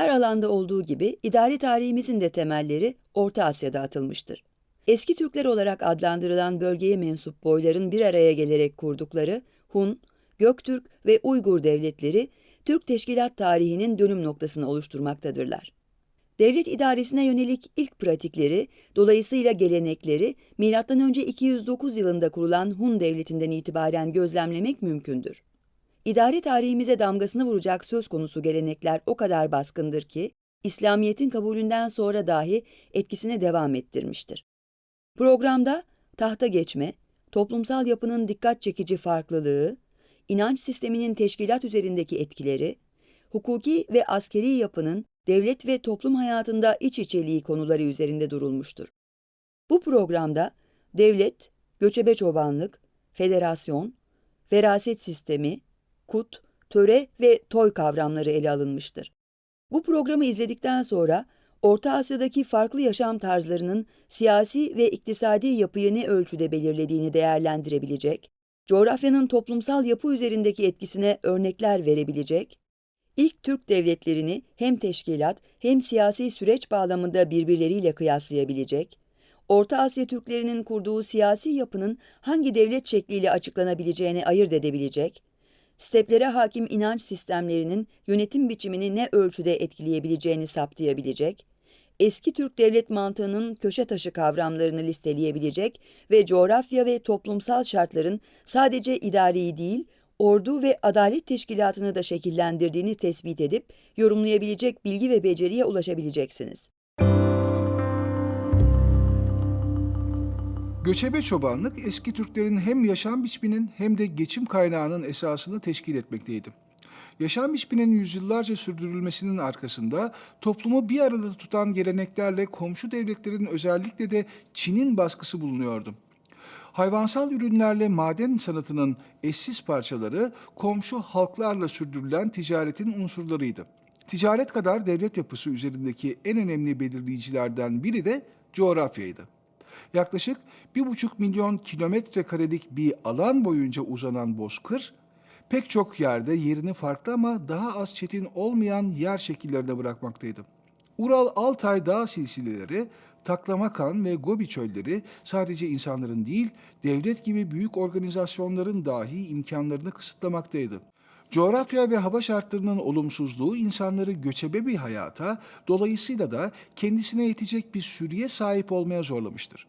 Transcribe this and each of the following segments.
Her alanda olduğu gibi idari tarihimizin de temelleri Orta Asya'da atılmıştır. Eski Türkler olarak adlandırılan bölgeye mensup boyların bir araya gelerek kurdukları Hun, Göktürk ve Uygur devletleri Türk teşkilat tarihinin dönüm noktasını oluşturmaktadırlar. Devlet idaresine yönelik ilk pratikleri, dolayısıyla gelenekleri M.Ö. 209 yılında kurulan Hun devletinden itibaren gözlemlemek mümkündür. İdari tarihimize damgasını vuracak söz konusu gelenekler o kadar baskındır ki, İslamiyet'in kabulünden sonra dahi etkisine devam ettirmiştir. Programda tahta geçme, toplumsal yapının dikkat çekici farklılığı, inanç sisteminin teşkilat üzerindeki etkileri, hukuki ve askeri yapının devlet ve toplum hayatında iç içeliği konuları üzerinde durulmuştur. Bu programda devlet, göçebe çobanlık, federasyon, veraset sistemi, kut, töre ve toy kavramları ele alınmıştır. Bu programı izledikten sonra Orta Asya'daki farklı yaşam tarzlarının siyasi ve iktisadi yapıyı ne ölçüde belirlediğini değerlendirebilecek, coğrafyanın toplumsal yapı üzerindeki etkisine örnekler verebilecek, ilk Türk devletlerini hem teşkilat hem siyasi süreç bağlamında birbirleriyle kıyaslayabilecek, Orta Asya Türklerinin kurduğu siyasi yapının hangi devlet şekliyle açıklanabileceğini ayırt edebilecek, steplere hakim inanç sistemlerinin yönetim biçimini ne ölçüde etkileyebileceğini saptayabilecek, eski Türk devlet mantığının köşe taşı kavramlarını listeleyebilecek ve coğrafya ve toplumsal şartların sadece idari değil, ordu ve adalet teşkilatını da şekillendirdiğini tespit edip yorumlayabilecek bilgi ve beceriye ulaşabileceksiniz. Göçebe çobanlık eski Türklerin hem yaşam biçiminin hem de geçim kaynağının esasını teşkil etmekteydi. Yaşam biçiminin yüzyıllarca sürdürülmesinin arkasında toplumu bir arada tutan geleneklerle komşu devletlerin özellikle de Çin'in baskısı bulunuyordu. Hayvansal ürünlerle maden sanatının eşsiz parçaları komşu halklarla sürdürülen ticaretin unsurlarıydı. Ticaret kadar devlet yapısı üzerindeki en önemli belirleyicilerden biri de coğrafyaydı. Yaklaşık 1,5 milyon kilometre karelik bir alan boyunca uzanan bozkır, pek çok yerde yerini farklı ama daha az çetin olmayan yer şekillerine bırakmaktaydı. Ural-Altay dağ silsileleri, Taklamakan ve Gobi çölleri sadece insanların değil, devlet gibi büyük organizasyonların dahi imkanlarını kısıtlamaktaydı. Coğrafya ve hava şartlarının olumsuzluğu insanları göçebe bir hayata, dolayısıyla da kendisine yetecek bir sürüye sahip olmaya zorlamıştır.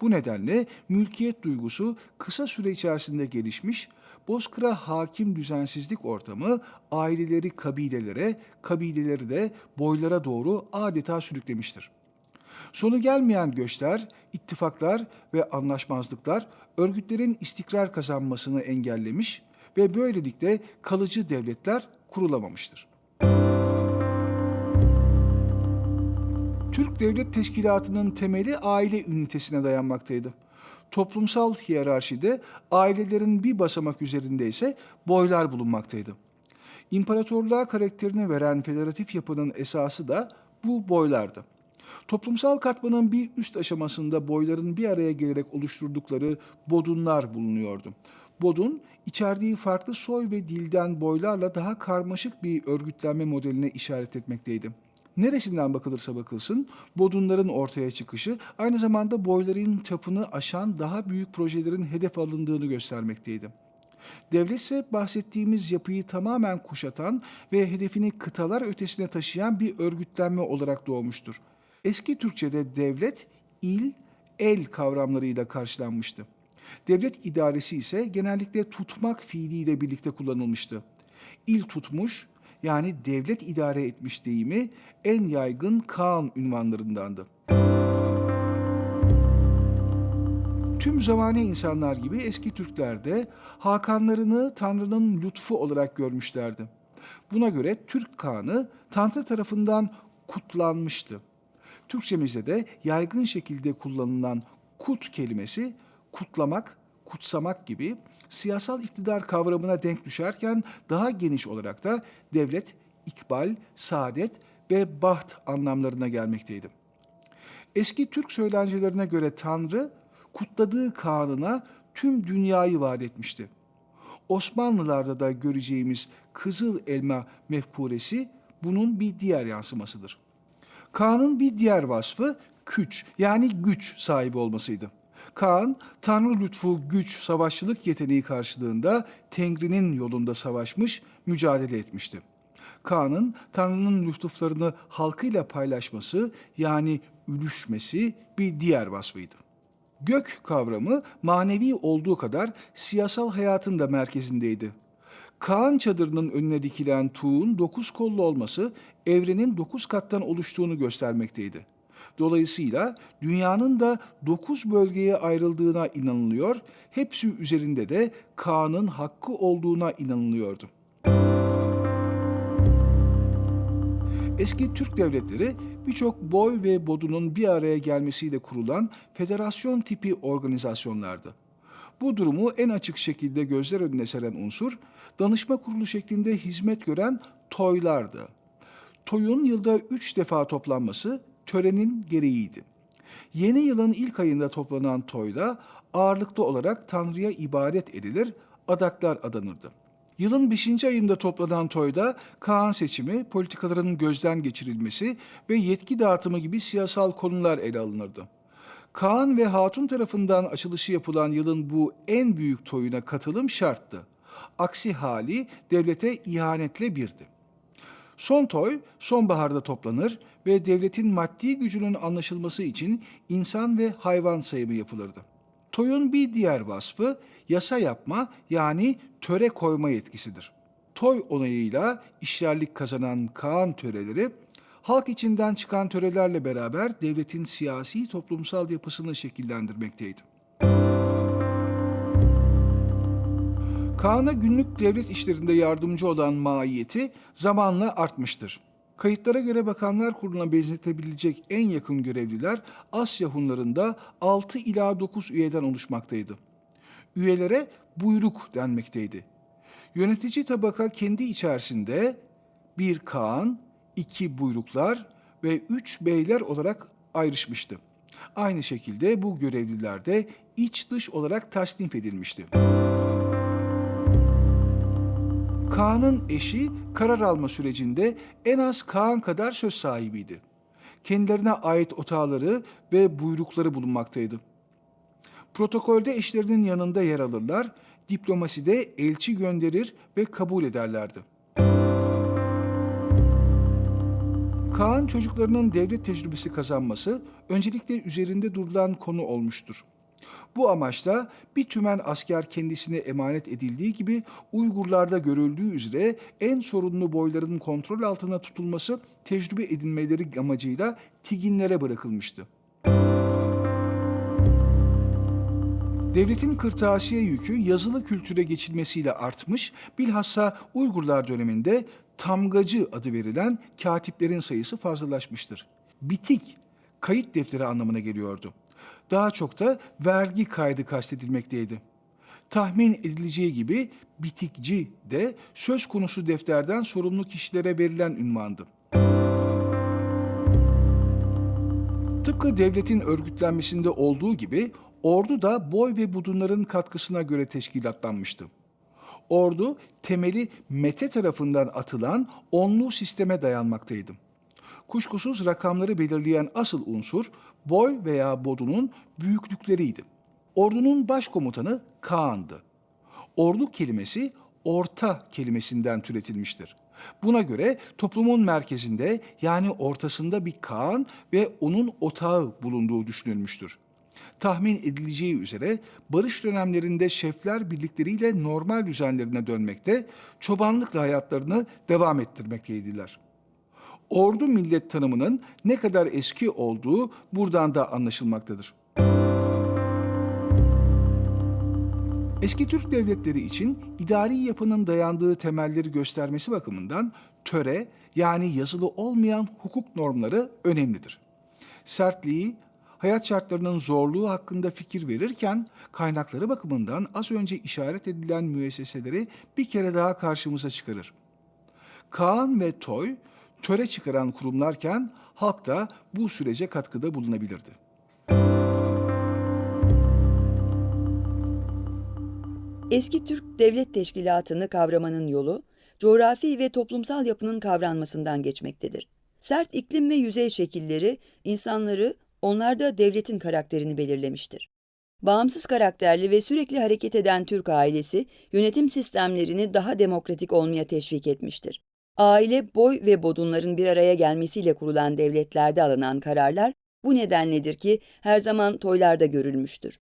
Bu nedenle mülkiyet duygusu kısa süre içerisinde gelişmiş, Bozkır'a hakim düzensizlik ortamı aileleri kabilelere, kabileleri de boylara doğru adeta sürüklemiştir. Sonu gelmeyen göçler, ittifaklar ve anlaşmazlıklar örgütlerin istikrar kazanmasını engellemiş ve böylelikle kalıcı devletler kurulamamıştır. Türk Devlet Teşkilatı'nın temeli aile ünitesine dayanmaktaydı. Toplumsal hiyerarşide ailelerin bir basamak üzerinde ise boylar bulunmaktaydı. İmparatorluğa karakterini veren federatif yapının esası da bu boylardı. Toplumsal katmanın bir üst aşamasında boyların bir araya gelerek oluşturdukları bodunlar bulunuyordu. Bodun, içerdiği farklı soy ve dilden boylarla daha karmaşık bir örgütlenme modeline işaret etmekteydi. Neresinden bakılırsa bakılsın, bodunların ortaya çıkışı aynı zamanda boyların çapını aşan daha büyük projelerin hedef alındığını göstermekteydi. Devlet ise bahsettiğimiz yapıyı tamamen kuşatan ve hedefini kıtalar ötesine taşıyan bir örgütlenme olarak doğmuştur. Eski Türkçe'de devlet, il, el kavramlarıyla karşılanmıştı. Devlet idaresi ise genellikle tutmak fiiliyle birlikte kullanılmıştı. İl tutmuş, yani devlet idare etmiş deyimi en yaygın Kaan ünvanlarındandı. Tüm zamane insanlar gibi eski Türkler de Hakanlarını Tanrı'nın lütfu olarak görmüşlerdi. Buna göre Türk Kağan'ı Tanrı tarafından kutlanmıştı. Türkçemizde de yaygın şekilde kullanılan kut kelimesi kutlamak, kutsamak gibi siyasal iktidar kavramına denk düşerken daha geniş olarak da devlet, ikbal, saadet ve baht anlamlarına gelmekteydi. Eski Türk söylencelerine göre Tanrı kutladığı Kaan'ına tüm dünyayı vaat etmişti. Osmanlılarda da göreceğimiz kızıl elma mefkuresi bunun bir diğer yansımasıdır. Kaan'ın bir diğer vasfı küç yani güç sahibi olmasıydı. Kaan, Tanrı lütfu, güç, savaşçılık yeteneği karşılığında Tengri'nin yolunda savaşmış, mücadele etmişti. Kaan'ın Tanrı'nın lütuflarını halkıyla paylaşması yani ülüşmesi bir diğer vasfıydı. Gök kavramı manevi olduğu kadar siyasal hayatın da merkezindeydi. Kaan çadırının önüne dikilen tuğun dokuz kollu olması evrenin dokuz kattan oluştuğunu göstermekteydi. Dolayısıyla dünyanın da dokuz bölgeye ayrıldığına inanılıyor, hepsi üzerinde de Kaan'ın hakkı olduğuna inanılıyordu. Eski Türk devletleri birçok boy ve bodunun bir araya gelmesiyle kurulan federasyon tipi organizasyonlardı. Bu durumu en açık şekilde gözler önüne seren unsur, danışma kurulu şeklinde hizmet gören toylardı. Toyun yılda üç defa toplanması törenin gereğiydi. Yeni yılın ilk ayında toplanan toyda ağırlıklı olarak Tanrı'ya ibadet edilir, adaklar adanırdı. Yılın 5. ayında toplanan toyda Kaan seçimi, politikaların gözden geçirilmesi ve yetki dağıtımı gibi siyasal konular ele alınırdı. Kaan ve Hatun tarafından açılışı yapılan yılın bu en büyük toyuna katılım şarttı. Aksi hali devlete ihanetle birdi. Son toy sonbaharda toplanır ve devletin maddi gücünün anlaşılması için insan ve hayvan sayımı yapılırdı. Toyun bir diğer vasfı yasa yapma yani töre koyma yetkisidir. Toy onayıyla işlerlik kazanan Kaan töreleri halk içinden çıkan törelerle beraber devletin siyasi toplumsal yapısını şekillendirmekteydi. Kaan'a günlük devlet işlerinde yardımcı olan maiyeti zamanla artmıştır. Kayıtlara göre Bakanlar Kurulu'na benzetebilecek en yakın görevliler Asya Hunlarında 6 ila 9 üyeden oluşmaktaydı. Üyelere buyruk denmekteydi. Yönetici tabaka kendi içerisinde bir Kaan, iki buyruklar ve üç beyler olarak ayrışmıştı. Aynı şekilde bu görevliler de iç dış olarak tasnif edilmişti. Kaan'ın eşi karar alma sürecinde en az Kaan kadar söz sahibiydi. Kendilerine ait otağları ve buyrukları bulunmaktaydı. Protokolde eşlerinin yanında yer alırlar, diplomaside elçi gönderir ve kabul ederlerdi. Kaan çocuklarının devlet tecrübesi kazanması öncelikle üzerinde durulan konu olmuştur. Bu amaçla bir tümen asker kendisine emanet edildiği gibi Uygurlarda görüldüğü üzere en sorunlu boyların kontrol altına tutulması tecrübe edinmeleri amacıyla Tiginlere bırakılmıştı. Devletin kırtasiye yükü yazılı kültüre geçilmesiyle artmış, bilhassa Uygurlar döneminde tamgacı adı verilen katiplerin sayısı fazlalaşmıştır. Bitik, kayıt defteri anlamına geliyordu. Daha çok da vergi kaydı kastedilmekteydi. Tahmin edileceği gibi bitikci de söz konusu defterden sorumlu kişilere verilen ünvandı. Tıpkı devletin örgütlenmesinde olduğu gibi ordu da boy ve budunların katkısına göre teşkilatlanmıştı. Ordu temeli Mete tarafından atılan onlu sisteme dayanmaktaydı. Kuşkusuz rakamları belirleyen asıl unsur boy veya bodunun büyüklükleriydi. Ordunun başkomutanı Kaan'dı. Ordu kelimesi orta kelimesinden türetilmiştir. Buna göre toplumun merkezinde yani ortasında bir Kaan ve onun otağı bulunduğu düşünülmüştür. Tahmin edileceği üzere barış dönemlerinde şefler birlikleriyle normal düzenlerine dönmekte, çobanlıkla hayatlarını devam ettirmekteydiler. Ordu millet tanımının ne kadar eski olduğu buradan da anlaşılmaktadır. Eski Türk devletleri için idari yapının dayandığı temelleri göstermesi bakımından töre yani yazılı olmayan hukuk normları önemlidir. Sertliği, hayat şartlarının zorluğu hakkında fikir verirken kaynakları bakımından az önce işaret edilen müesseseleri bir kere daha karşımıza çıkarır. Kaan ve Toy töre çıkaran kurumlarken halk da bu sürece katkıda bulunabilirdi. Eski Türk Devlet Teşkilatı'nı kavramanın yolu, coğrafi ve toplumsal yapının kavranmasından geçmektedir. Sert iklim ve yüzey şekilleri insanları, onlarda devletin karakterini belirlemiştir. Bağımsız karakterli ve sürekli hareket eden Türk ailesi yönetim sistemlerini daha demokratik olmaya teşvik etmiştir. Aile, boy ve bodunların bir araya gelmesiyle kurulan devletlerde alınan kararlar bu nedenledir ki her zaman toylarda görülmüştür.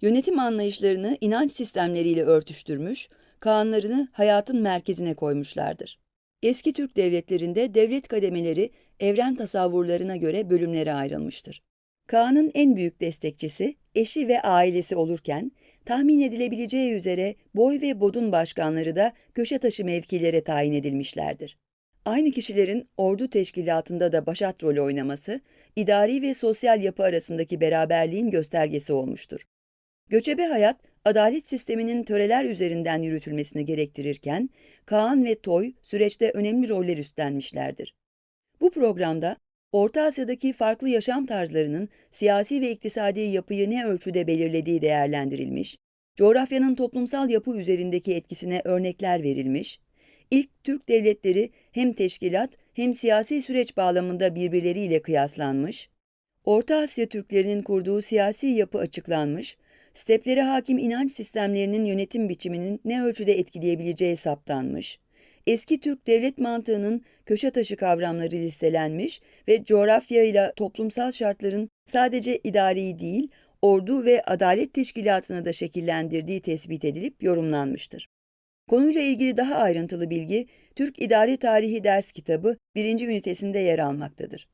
Yönetim anlayışlarını inanç sistemleriyle örtüştürmüş, Kağanlarını hayatın merkezine koymuşlardır. Eski Türk devletlerinde devlet kademeleri evren tasavvurlarına göre bölümlere ayrılmıştır. Kaan'ın en büyük destekçisi eşi ve ailesi olurken tahmin edilebileceği üzere boy ve bodun başkanları da köşe taşı mevkilere tayin edilmişlerdir. Aynı kişilerin ordu teşkilatında da başat rol oynaması, idari ve sosyal yapı arasındaki beraberliğin göstergesi olmuştur. Göçebe hayat, adalet sisteminin töreler üzerinden yürütülmesini gerektirirken, Kaan ve Toy süreçte önemli roller üstlenmişlerdir. Bu programda, Orta Asya'daki farklı yaşam tarzlarının siyasi ve iktisadi yapıyı ne ölçüde belirlediği değerlendirilmiş, coğrafyanın toplumsal yapı üzerindeki etkisine örnekler verilmiş, ilk Türk devletleri hem teşkilat hem siyasi süreç bağlamında birbirleriyle kıyaslanmış, Orta Asya Türklerinin kurduğu siyasi yapı açıklanmış, steplere hakim inanç sistemlerinin yönetim biçiminin ne ölçüde etkileyebileceği saptanmış, eski Türk devlet mantığının köşe taşı kavramları listelenmiş ve coğrafyayla toplumsal şartların sadece idari değil, ordu ve adalet teşkilatını da şekillendirdiği tespit edilip yorumlanmıştır. Konuyla ilgili daha ayrıntılı bilgi Türk İdari Tarihi ders kitabı birinci ünitesinde yer almaktadır.